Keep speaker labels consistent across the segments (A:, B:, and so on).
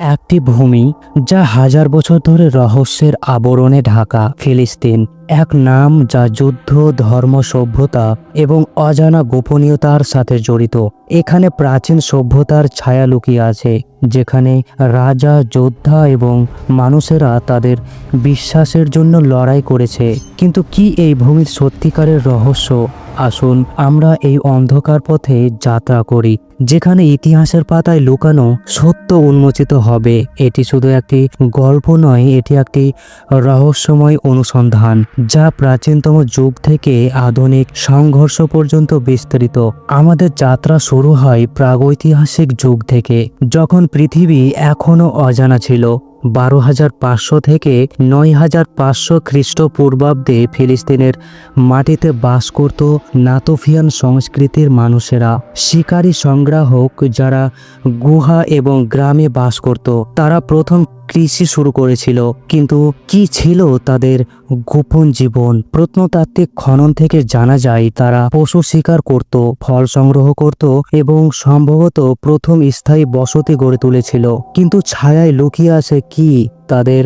A: একটি ভূমি যা হাজার বছর ধরে রহস্যের আবরণে ঢাকা ফিলিস্তিন এক নাম যা যুদ্ধ, ধর্ম, সভ্যতা এবং অজানা গোপনীয়তার সাথে জড়িত। এখানে প্রাচীন সভ্যতার ছায়া লুকিয়ে আছে, যেখানে রাজা, যোদ্ধা এবং মানুষেরা তাদের বিশ্বাসের জন্য লড়াই করেছে। কিন্তু কি এই ভূমির সত্যিকারের রহস্য? আসুন আমরা এই অন্ধকার পথে যাত্রা করি, যেখানে ইতিহাসের পাতায় লুকানো সত্য উন্মোচিত হবে। এটি শুধু একটি গল্প নয়, এটি একটি রহস্যময় অনুসন্ধান। যা প্রাচীনতম যুগ থেকে আধুনিক সংঘর্ষ পর্যন্ত বিস্তৃত। আমাদের যাত্রা শুরু হয় প্রাগৈতিহাসিক যুগ থেকে, যখন পৃথিবী এখনও অজানা ছিল। বারো হাজার পাঁচশো থেকে নয় হাজার পাঁচশো খ্রিস্টপূর্বাব্দে ফিলিস্তিনের মাটিতে বাস করত নাতোফিয়ান সংস্কৃতির মানুষেরা। শিকারী সংগ্রাহক যারা গুহা এবং গ্রামে বাস করত, তারা প্রথম কৃষি শুরু করেছিল, কিন্তু কি ছিল তাদের গোপন জীবন? প্রত্নতাত্ত্বিক খনন থেকে জানা যায়, তারা পশু শিকার করত, ফল সংগ্রহ করত এবং সম্ভবত প্রথম স্থায়ী বসতি গড়ে তুলেছিল। কিন্তু ছায়ায় লুকিয়ে আছে কি? তাদের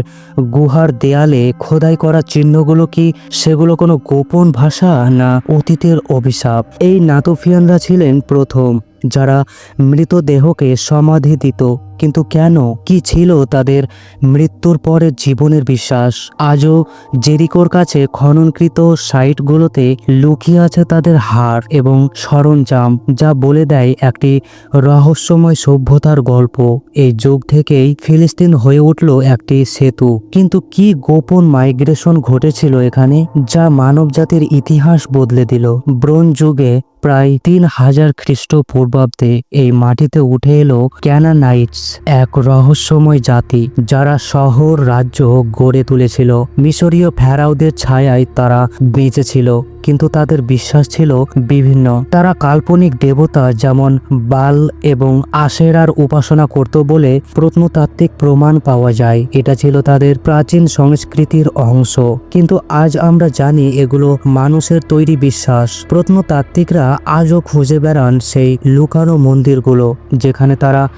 A: গুহার দেয়ালে খোদাই করা চিহ্নগুলো কি সেগুলো কোনো গোপন ভাষা না অতীতের অভিশাপ? এই নাতোফিয়ানরা ছিলেন প্রথম। যারা মৃতদেহকে সমাধি দিত। কিন্তু কেন? কি ছিল তাদের মৃত্যুর পরে জীবনের বিশ্বাস? আজও জেরিকোর কাছে খননকৃত সাইটগুলোতে লুকিয়ে আছে তাদের হার এবং সরঞ্জাম, যা বলে দেয় একটি রহস্যময় সভ্যতার গল্প। এই যুগ থেকেই ফিলিস্তিন হয়ে উঠল একটি সেতু। কিন্তু কি গোপন মাইগ্রেশন ঘটেছিল এখানে? যা মানবজাতির ইতিহাস বদলে দিল। ব্রোঞ্জ যুগে প্রায় তিন হাজার খ্রিস্টপূর্বাব্দে এই মাটিতে উঠে এলো ক্যানানাইটস, এক রহস্যময় জাতি যারা শহর রাজ্য গড়ে তুলেছিল। মিশরীয় ফেরাউদের ছায়ায় তারা বেঁচেছিল কিন্তু তাদের বিশ্বাস ছিল বিভিন্ন। তারা কাল্পনিক দেবতা যেমন বাল এবং আশেরার উপাসনা করত বলে প্রত্নতাত্ত্বিক প্রমাণ পাওয়া যায়। এটা ছিল তাদের প্রাচীন সংস্কৃতির অংশ। কিন্তু আজ আমরা জানি এগুলো মানুষের তৈরি বিশ্বাস। প্রত্নতাত্ত্বিকরা আজও খুঁজে বেড়ান সেই লুকানো মন্দিরগুলো, যেখানে তারা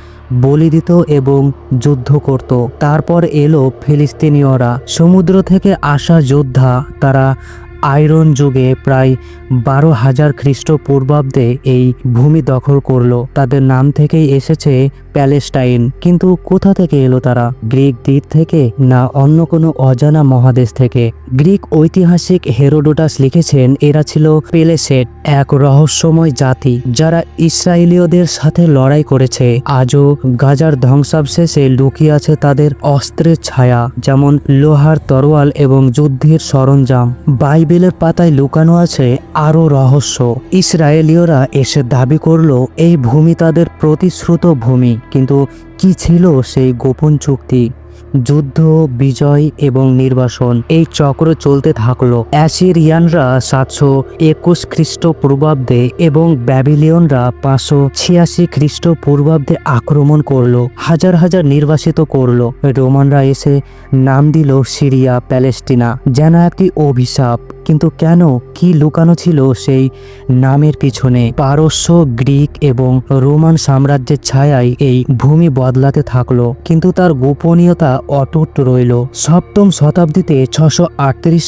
A: বলি দিত এবং যুদ্ধ করত। তারপর এলো ফিলিস্তিনীয়রা। সমুদ্র থেকে আসা যোদ্ধা, তারা আয়রন যুগে প্রায় বারো হাজার খ্রিস্টপূর্বাব্দে এই ভূমি দখল করল। তাদের নাম থেকেই এসেছে প্যালেস্টাইন। কিন্তু কোথা থেকে এলো তারা? গ্রিক দ্বীপ থেকে না অন্য কোনো অজানা মহাদেশ থেকে? গ্রিক ঐতিহাসিক হেরোডোটাস লিখেছেন, এরা ছিল পেলেসেট, এক রহস্যময় জাতি, যারা ইসরায়েলীয়দের সাথে লড়াই করেছে। আজও গাজার ধ্বংসাবশেষে লুকিয়ে আছে তাদের অস্ত্রের ছায়া, যেমন লোহার তরোয়াল এবং যুদ্ধের সরঞ্জাম। বাইবেলের পাতায় লুকানো আছে আরও রহস্য। ইসরায়েলীয়রা এসে দাবি করল, এই ভূমি তাদের প্রতিশ্রুত ভূমি, কিন্তু কি ছিল সেই গোপন চুক্তি? যুদ্ধ, বিজয় এবং নির্বাসন, এই চক্র চলতে থাকল। অ্যাসিরিয়ানরা সাতশো একুশ খ্রিস্টপূর্বাব্দে এবং ব্যাবিলিয়নরা পাঁচশো ছিয়াশি খ্রিস্টপূর্বাব্দে আক্রমণ করল, হাজার হাজার নির্বাসিত করল। রোমানরা এসে নাম দিল সিরিয়া প্যালেস্টিনা যেন একটি অভিশাপ। কিন্তু কেন কি লুকানো ছিল সেই নামের পিছনে? পারস্য, গ্রিক এবং রোমান সাম্রাজ্যের ছায়ায় এই ভূমি বদলাতে থাকল, কিন্তু তার গোপনীয়তা অটুট রইল। সপ্তম শতাব্দীতে ছশো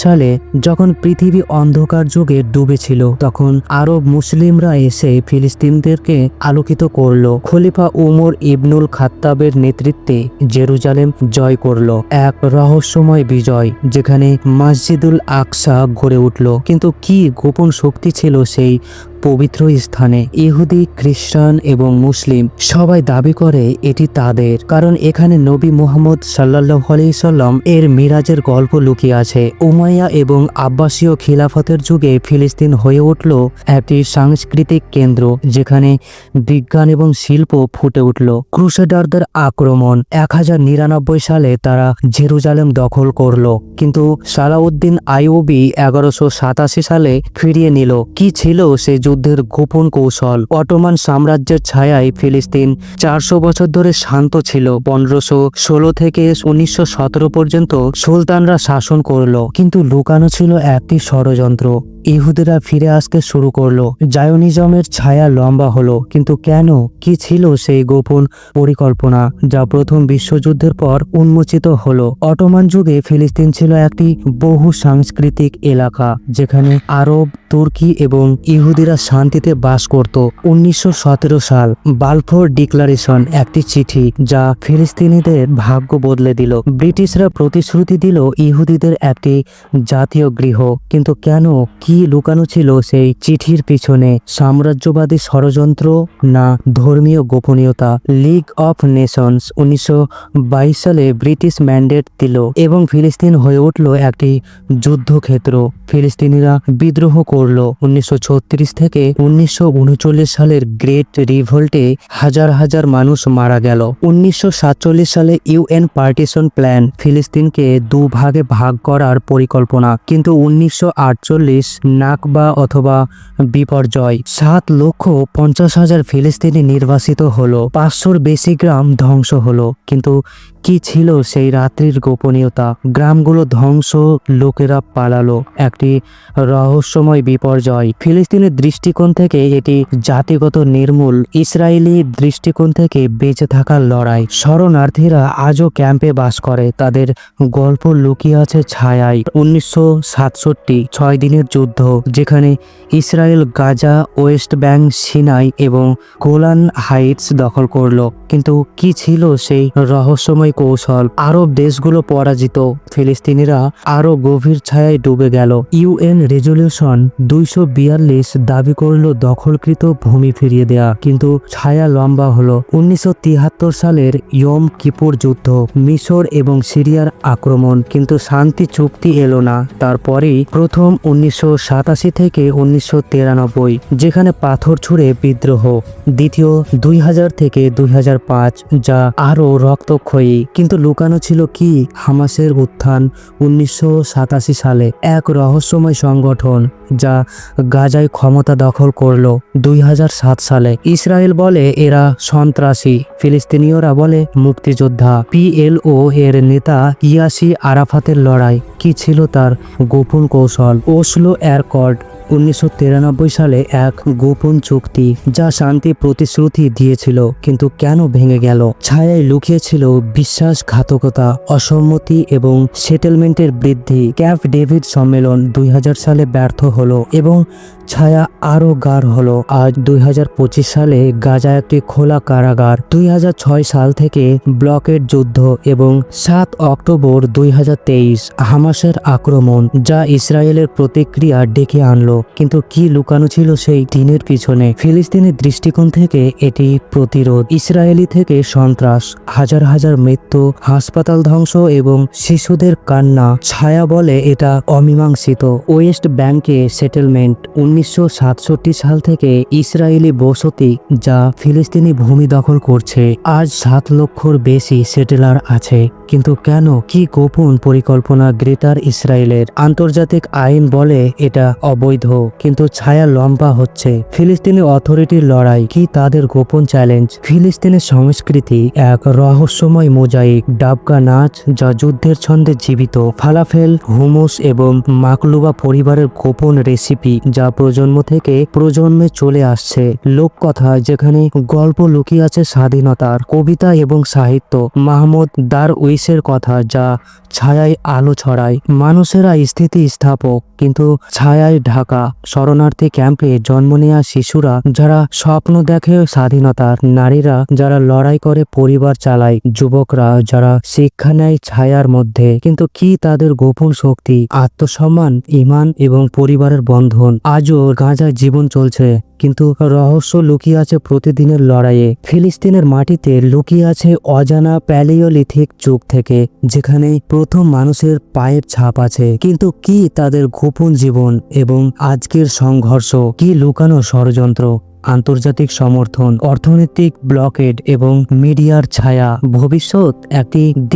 A: সালে যখন পৃথিবী অন্ধকার যুগে ডুবেছিল, তখন আরব মুসলিমরা এসে ফিলিস্তিনদেরকে আলোকিত করল। খলিফা উমর ইবনুল খাত্তাবের নেতৃত্বে জেরুজালেম জয় করল। এক রহস্যময় বিজয়, যেখানে মসজিদুল আকসা গড়ে উঠল। কিন্তু কি গোপন শক্তি ছিল সেই পবিত্র স্থানে ইহুদি, খ্রিস্টান এবং মুসলিম সবাই দাবি করে এটি তাদের। কারণ এখানে নবী মুহাম্মদ সাল্লাহ সাল্লাম এর মিরাজের গল্প লুকিয়ে আছে। উমাইয়া এবং আব্বাসীয় খিলাফতের যুগে ফিলিস্তিন হয়ে উঠল একটি সাংস্কৃতিক কেন্দ্র যেখানে বিজ্ঞান এবং শিল্প ফুটে উঠল। ক্রুসেডারদের আক্রমণ এক হাজার নিরানব্বই সালে তারা জেরুজালেম দখল করল, কিন্তু সালাউদ্দিন আইওবি এগারোশো সাতাশি সালে ফিরিয়ে নিল। কি ছিল সেই যুদ্ধের গোপন কৌশল। অটোমান সাম্রাজ্যের ছায়ায় ফিলিস্তিন চারশো বছর ধরে শান্ত ছিল। পনেরোশো ষোলো থেকে উনিশশো সতেরো পর্যন্ত সুলতানরা শাসন করল, কিন্তু লুকানো ছিল একটি ষড়যন্ত্র। ইহুদিরা ফিরে আসতে শুরু করল। জায়নিজমের ছায়া লম্বা হলো, কিন্তু কেন, কি ছিল সেই গোপন পরিকল্পনা যা প্রথম বিশ্বযুদ্ধের পর উন্মোচিত হলো? অটোমান যুগে ফিলিস্তিন ছিল একটি বহু সাংস্কৃতিক এলাকা, যেখানে আরব, তুর্কি এবং ইহুদিরা শান্তিতে বাস করত। উনিশশো সতেরো সাল বালফোর ডিক্লারেশন একটি চিঠি যা ফিলিস্তিনিদের ভাগ্য বদলে দিল। ব্রিটিশরা প্রতিশ্রুতি দিল ইহুদিদের একটি জাতীয় গৃহ, কিন্তু কেন, কি লুকানো ছিল সেই চিঠির পিছনে সাম্রাজ্যবাদী ষড়যন্ত্র না ধর্মীয় গোপনীয়তা। লিগ অফ নেশনস উনিশশো বাইশ সালে ব্রিটিশ ম্যান্ডেট দিল এবং ফিলিস্তিন হয়ে উঠল একটি যুদ্ধক্ষেত্র। ফিলিস্তিনিরা বিদ্রোহ করল। উনিশশো ছত্রিশ থেকে উনিশশো উনচল্লিশ সালের গ্রেট রিভোল্টে হাজার হাজার মানুষ মারা গেল। উনিশশো সাতচল্লিশ সালে ইউএন পার্টিশন প্ল্যান ফিলিস্তিনকে দু ভাগে ভাগ করার পরিকল্পনা। কিন্তু উনিশশো আটচল্লিশ নাকবা অথবা বিপর্যয়। সাত লক্ষ পঞ্চাশ হাজার ফিলিস্তিনি নির্বাসিত হলো। পাঁচশোর বেশি গ্রাম ধ্বংস হলো। কিন্তু কি ছিল সেই রাত্রির গোপনীয়তা? গ্রামগুলো ধ্বংস লোকেরা পালালো। একটি রহস্যময় বিপর্যয়। ফিলিস্তিনের দৃষ্টিকোণ থেকে এটি জাতিগত নির্মূল। ইসরায়েলি দৃষ্টিকোণ থেকে বেঁচে থাকার লড়াই। শরণার্থীরা আজও ক্যাম্পে বাস করে। তাদের গল্প লুকিয়ে আছে ছায়ায়। উনিশশো সাতষট্টি, ছয় দিনের যুদ্ধ। যেখানে Israel, Gaza, West Bank, Sinai এবং গোলান হাইটস দখল করল। কিন্তু কি ছিল সেই রহস্যময় কৌশল? আরব দেশগুলো পরাজিত। ফিলিস্তিনিরা আরও গভীর ছায়ায় ডুবে গেল। ইউএন রেজলিউশন দুইশো বিয়াল্লিশ দাবি করল দখলকৃত ভূমি ফিরিয়ে দেয়া। কিন্তু ছায়া লম্বা হলো। উনিশশো সালের ইয়ম কিপুর যুদ্ধ, মিশর এবং সিরিয়ার আক্রমণ। কিন্তু শান্তি চুক্তি এলো না। তারপরেই প্রথম উনিশশো থেকে উনিশশো তিরানব্বই, যেখানে পাথর ছুঁড়ে বিদ্রোহ। দ্বিতীয় দুই হাজার থেকে দুই হাজার পাঁচ, যা আরও রক্তক্ষয়ী। কিন্তু লুকানো ছিল কি? হামাসের উত্থান উনিশশো সাতাশি সালে এক রহস্যময় সংগঠন, যা গাজায় ক্ষমতা দখল করল। দুই সালে ইসরায়েল বলে এরা সন্ত্রাসী। ফিলিস্তিনীয়রা বলে মুক্তিযোদ্ধা। পিএলও এর নেতা ইয়াসি আরাফাতের লড়াই। কি ছিল তার গোপন কৌশল? Oslo air cord. উনিশশো তিরানব্বই সালে এক গোপন চুক্তি যা শান্তি প্রতিশ্রুতি দিয়েছিল, কিন্তু কেন ভেঙে গেল? ছায়ায় লুকিয়েছিল বিশ্বাসঘাতকতা, অসম্মতি এবং সেটেলমেন্টের বৃদ্ধি। ক্যাফ ডেভিড সম্মেলন দুই হাজার সালে ব্যর্থ হলো এবং ছায়া আরও গাঢ় হলো। আজ দুই হাজার পঁচিশ সালে গাজা একটি খোলা কারাগার। দুই হাজার ছয় সাল থেকে ব্লকের যুদ্ধ এবং সাত অক্টোবর দুই হাজার তেইশ হামাসের আক্রমণ যা ইসরায়েলের প্রতিক্রিয়া ডেকে আনলো। কিন্তু কি লুকানো ছিল সেই দিনের পিছনে? ফিলিস্তিনের দৃষ্টিকোণ থেকে এটি প্রতিরোধ। ইসরায়েলি থেকে সন্ত্রাস, হাজার হাজার মৃত্যু, হাসপাতাল ধ্বংস এবং শিশুদের কান্না, ছায়া বলে এটা অমীমাংসিত। ওয়েস্ট ব্যাংকে সেটেলমেন্ট, উনিশশো সাল থেকে ইসরায়েলি বসতি যা ফিলিস্তিনি ভূমি দখল করছে। আজ সাত লক্ষর বেশি সেটেলার আছে। কিন্তু কেন, কি গোপন পরিকল্পনা গ্রেটার ইসরায়েলের? আন্তর্জাতিক আইন বলে এটা অবৈধ। কিন্তু ছায়া লম্বা হচ্ছে। ফিলিস্তিনি অথরিটির লড়াই কি তাদের গোপন চ্যালেঞ্জ? ফিলিস্তিনের সংস্কৃতি এক রহস্যময় মোজাইক। ডাবকা নাচ যা যুদ্ধের ছন্দে জীবিত। ফালাফেল, হুমুস এবং মাকলুবা পরিবারের গোপন রেসিপি যা প্রজন্ম থেকে প্রজন্মে চলে আসছে। লোককথা যেখানে গল্প লুকিয়ে আছে স্বাধীনতার, কবিতা এবং সাহিত্য। মাহমুদ দার উইসের কথা যা ছায়ায় আলো ছড়ায়। মানুষেরা স্থিতি স্থাপক কিন্তু ছায়ায় ঢাকা। শরণার্থী ক্যাম্পে জন্ম নেয়া শিশুরা, যারা স্বপ্ন দেখে স্বাধীনতার নারীরা, যারা লড়াই করে পরিবার চালায়, যুবকরা, যারা শিক্ষা নেয় ছায়ার মধ্যে। কিন্তু কি তাদের গোপন শক্তি, আত্মসম্মান, ইমান এবং পরিবারের বন্ধন? আজও গাঁজা জীবন চলছে। কিন্তু রহস্য লুকিয়ে আছে প্রতিদিনের লড়াইয়ে। ফিলিস্তিনের মাটিতে লুকিয়ে আছে অজানা প্যালিওলিথিক যুগ থেকে যেখানে প্রথম মানুষের পায়ের ছাপ আছে। কিন্তু কি তাদের গোপন জীবন এবং আজকের সংঘর্ষ? কি লুকানো ষড়যন্ত্র? আন্তর্জাতিক সমর্থন, অর্থনৈতিক ব্লকেড এবং মিডিয়ার ছায়া? ভবিষ্যৎ একটি